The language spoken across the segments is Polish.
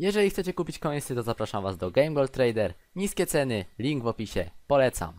Jeżeli chcecie kupić końsy, to zapraszam Was do Game Gold Trader. Niskie ceny, link w opisie. Polecam.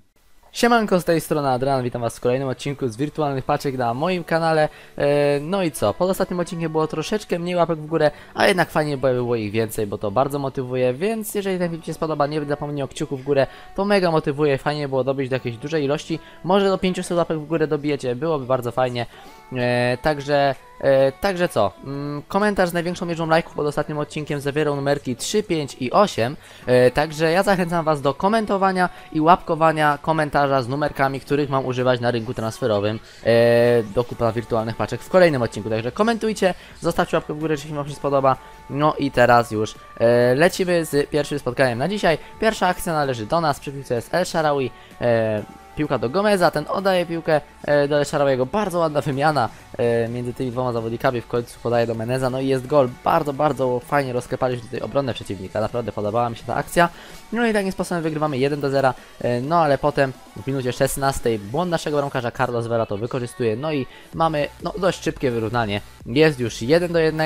Siemanko, z tej strony Adrian, witam Was w kolejnym odcinku z wirtualnych paczek na moim kanale. E, no i co, pod ostatnim odcinkiem było troszeczkę mniej łapek w górę, a jednak fajnie by było ich więcej, bo to bardzo motywuje, więc jeżeli ten film się spodoba, nie zapomnij o kciuku w górę, to mega motywuje, fajnie było dobić do jakiejś dużej ilości, może do 500 łapek w górę dobijecie, byłoby bardzo fajnie. E, także, e, także co? Mm, komentarz z największą liczbą lajków pod ostatnim odcinkiem zawierał numerki 3, 5 i 8. E, także ja zachęcam Was do komentowania i łapkowania komentarza z numerkami, których mam używać na rynku transferowym e, do kupna wirtualnych paczek w kolejnym odcinku. Także komentujcie, zostawcie łapkę w górę, jeśli Wam się spodoba. No i teraz już e, lecimy z pierwszym spotkaniem na dzisiaj. Pierwsza akcja należy do nas, przy jest El Sharawi. E, piłka do Gomeza, ten oddaje piłkę e, do Leszarawiego. Bardzo ładna wymiana e, między tymi dwoma zawodnikami, w końcu podaje do Meneza, no i jest gol. Bardzo, bardzo fajnie rozklepaliśmy tutaj obronę przeciwnika, naprawdę podobała mi się ta akcja. No i takim sposobem wygrywamy 1 do 0, e, no ale potem w minucie 16 błąd naszego bramkarza Carlos Vela to wykorzystuje, no i mamy no, dość szybkie wyrównanie. Jest już 1 do 1,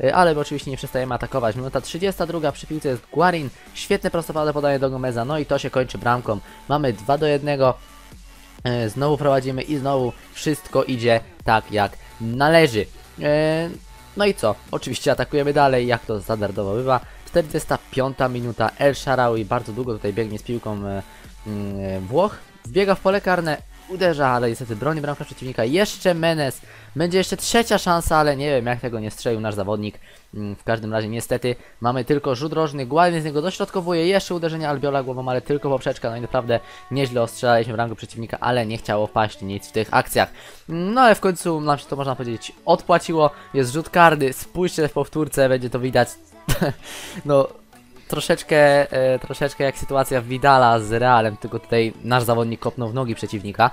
e, ale oczywiście nie przestajemy atakować. Minuta 32 przy piłce jest Guarin, świetne prostopadłe podanie do Gomeza, no i to się kończy bramką. Mamy 2 do 1. E, Znowu prowadzimy i znowu wszystko idzie tak jak należy. E, No i co? Oczywiście atakujemy dalej, jak to standardowo bywa. 45 minuta, El Sharawi bardzo długo tutaj biegnie z piłką e, mm, Włoch. Wbiega w pole karne, uderza, ale niestety broni bramka przeciwnika. Jeszcze Menes. Będzie jeszcze trzecia szansa, ale nie wiem jak tego nie strzelił nasz zawodnik. Mm, W każdym razie niestety mamy tylko rzut rożny. Gualny z niego dośrodkowuje. Jeszcze uderzenie Albiola głową, ale tylko poprzeczka. No i naprawdę nieźle ostrzelaliśmy rangu przeciwnika, ale nie chciało paść nic w tych akcjach. No ale w końcu nam się to można powiedzieć odpłaciło. Jest rzut karny. Spójrzcie w powtórce, będzie to widać. no troszeczkę, e, troszeczkę jak sytuacja Vidala z Realem, tylko tutaj nasz zawodnik kopnął w nogi przeciwnika.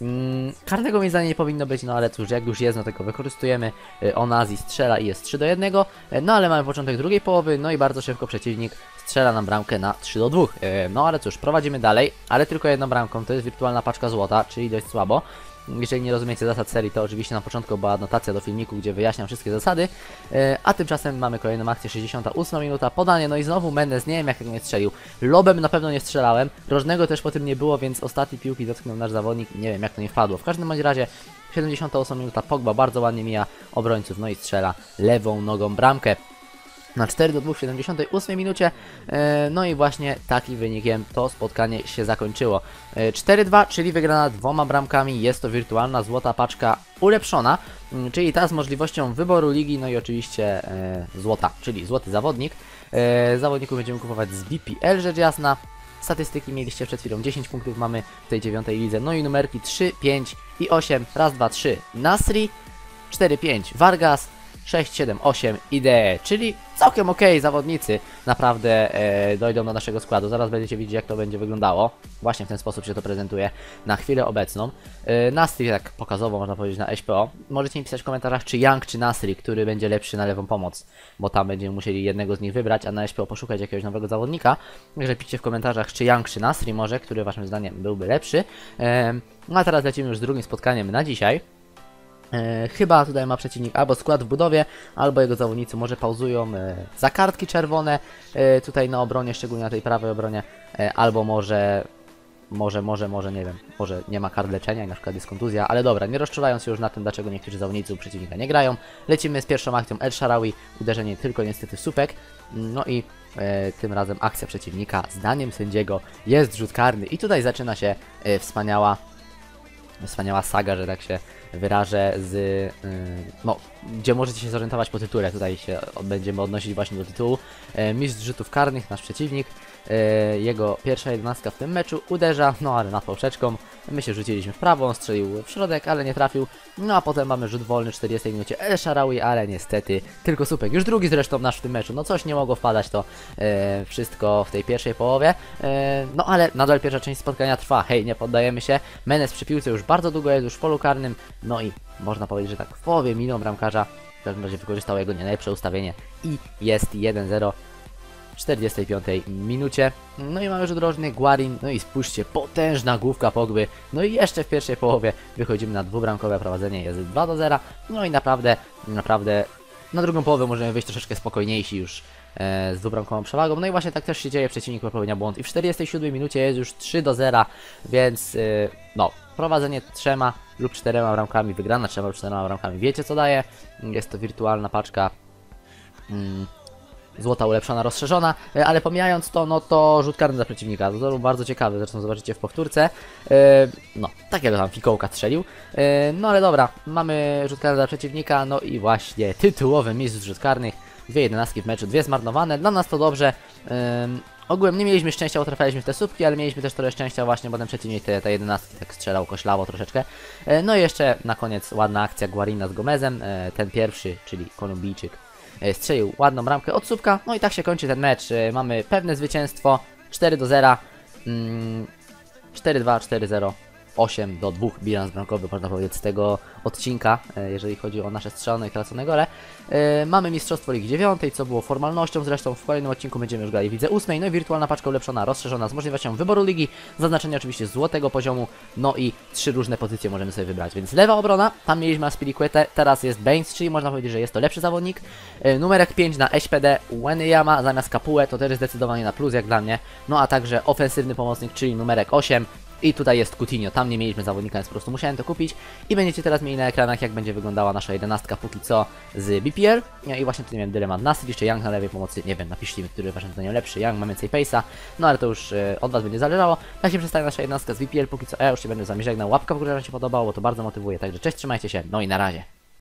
Mm, karnego mi zdaniem nie powinno być, no ale cóż, jak już jest, no tego wykorzystujemy. E, Onazi strzela i jest 3 do 1, e, no ale mamy początek drugiej połowy, no i bardzo szybko przeciwnik strzela nam bramkę na 3 do 2. E, no ale cóż, prowadzimy dalej, ale tylko jedną bramką, to jest wirtualna paczka złota, czyli dość słabo. Jeżeli nie rozumiecie zasad serii, to oczywiście na początku była anotacja do filmiku, gdzie wyjaśniam wszystkie zasady. E, a tymczasem mamy kolejną akcję, 68 minuta, podanie, no i znowu Mendes, nie wiem jak nie strzelił. Lobem na pewno nie strzelałem, rożnego też po tym nie było, więc ostatni piłki dotknął nasz zawodnik, nie wiem jak to nie wpadło. W każdym bądź razie 78 minuta, Pogba bardzo ładnie mija obrońców, no i strzela lewą nogą bramkę na 4 do 2 w 78 minucie. E, No i właśnie takim wynikiem to spotkanie się zakończyło. E, 4-2, czyli wygrana dwoma bramkami. Jest to wirtualna złota paczka ulepszona, mm, czyli ta z możliwością wyboru ligi, no i oczywiście e, złota, czyli złoty zawodnik. E, Zawodników będziemy kupować z BPL, rzecz jasna. Statystyki mieliście przed chwilą 10 punktów mamy w tej dziewiątej lidze. No i numerki 3, 5 i 8. Raz, dwa, trzy. Nasri, 4, 5. Vargas, 6, 7, 8 idee, czyli całkiem ok zawodnicy naprawdę e, dojdą do naszego składu. Zaraz będziecie widzieć jak to będzie wyglądało. Właśnie w ten sposób się to prezentuje na chwilę obecną. E, Nasri tak pokazowo można powiedzieć na SPO. Możecie mi pisać w komentarzach czy Young czy Nasri, który będzie lepszy na lewą pomoc, bo tam będziemy musieli jednego z nich wybrać, a na SPO poszukać jakiegoś nowego zawodnika. Także piszcie w komentarzach czy Young czy Nasri może, który waszym zdaniem byłby lepszy. E, no a teraz lecimy już z drugim spotkaniem na dzisiaj. E, chyba tutaj ma przeciwnik albo skład w budowie, albo jego zawodnicy może pauzują e, za kartki czerwone e, tutaj na obronie, szczególnie na tej prawej obronie, e, albo może, może, może, może, nie wiem, może nie ma kart leczenia i na przykład jest kontuzja, ale dobra, nie rozczulając się już na tym, dlaczego niektórzy zawodnicy u przeciwnika nie grają, lecimy z pierwszą akcją El Sharawi, uderzenie tylko niestety w słupek, no i e, tym razem akcja przeciwnika, zdaniem sędziego jest rzut karny. I tutaj zaczyna się e, wspaniała wspaniała saga, że tak się wyrażę, z, y, no, gdzie możecie się zorientować po tytule. Tutaj się będziemy odnosić właśnie do tytułu. E, mistrz rzutów karnych, nasz przeciwnik. E, jego pierwsza jedenastka w tym meczu uderza, no ale nad poprzeczką. My się rzuciliśmy w prawo, on strzelił w środek, ale nie trafił. No a potem mamy rzut wolny w 40 minucie El Sharawi, ale niestety tylko słupek. Już drugi zresztą nasz w tym meczu. No coś nie mogło wpadać to e, wszystko w tej pierwszej połowie. E, no ale nadal pierwsza część spotkania trwa. Hej, nie poddajemy się. Menes przy piłce już bardzo długo jest już w polu karnym. No i można powiedzieć, że tak w połowie minął bramkarza. W każdym razie wykorzystał jego nie najlepsze ustawienie i jest 1-0 w 45 minucie. No i mamy rzut rożny, Guarin, no i spójrzcie, potężna główka Pogby. No i jeszcze w pierwszej połowie wychodzimy na dwubramkowe prowadzenie, jest 2 do 0. No i naprawdę, naprawdę na drugą połowę możemy wyjść troszeczkę spokojniejsi już e, z dwubramkową przewagą. No i właśnie tak też się dzieje, przeciwnik popełnia błąd i w 47 minucie jest już 3 do 0, więc e, no, prowadzenie trzema lub czterema bramkami, wygrana trzema lub czterema bramkami. Wiecie co daje? Jest to wirtualna paczka mm, złota ulepszona, rozszerzona, e, ale pomijając to, no to rzut karny dla przeciwnika, to bardzo ciekawy, zresztą zobaczycie w powtórce, E, no, takiego tam fikołka strzelił, E, no ale dobra, mamy rzut karny dla przeciwnika, no i właśnie tytułowy mistrz rzut karnych, dwie jedenastki w meczu, dwie zmarnowane, dla nas to dobrze, Ogółem nie mieliśmy szczęścia, bo trafiliśmy w te słupki, ale mieliśmy też trochę szczęścia właśnie, bo ten przeciwnik te, te 11 tak strzelał koślawo troszeczkę. No i jeszcze na koniec ładna akcja Guarina z Gomezem, ten pierwszy, czyli Kolumbijczyk, strzelił ładną bramkę od słupka, no i tak się kończy ten mecz. E, Mamy pewne zwycięstwo, 4 do 0, mm, 4-2, 4-0. 8 do 2 bilans bramkowy, można powiedzieć, z tego odcinka, e, jeżeli chodzi o nasze strzelone i tracone gole. E, Mamy Mistrzostwo Ligi 9, co było formalnością, zresztą w kolejnym odcinku będziemy już grali w Lidze 8, no i wirtualna paczka ulepszona, rozszerzona z możliwością wyboru ligi, zaznaczenia oczywiście złotego poziomu, no i trzy różne pozycje możemy sobie wybrać, więc lewa obrona, tam mieliśmy Aspilicuetę, teraz jest Baines, czyli można powiedzieć, że jest to lepszy zawodnik. E, Numerek 5 na SPD Wenyama zamiast Kapue, to też jest zdecydowanie na plus jak dla mnie, no a także ofensywny pomocnik, czyli numerek 8, i tutaj jest Coutinho, tam nie mieliśmy zawodnika, więc po prostu musiałem to kupić. I będziecie teraz mieli na ekranach, jak będzie wyglądała nasza jedenastka póki co z BPL. Ja I właśnie tutaj miałem dylemat Nasri czy Young na lewej pomocy. Nie wiem, napiszcie mi, który waszym zdaniem lepszy. Young ma więcej pace'a, no ale to już e, od was będzie zależało. Jak się przedstawia nasza jedenastka z BPL, póki co ja już się będę z wami żegnał. Łapka w górze, że się podobało, bo to bardzo motywuje. Także cześć, trzymajcie się, no i na razie.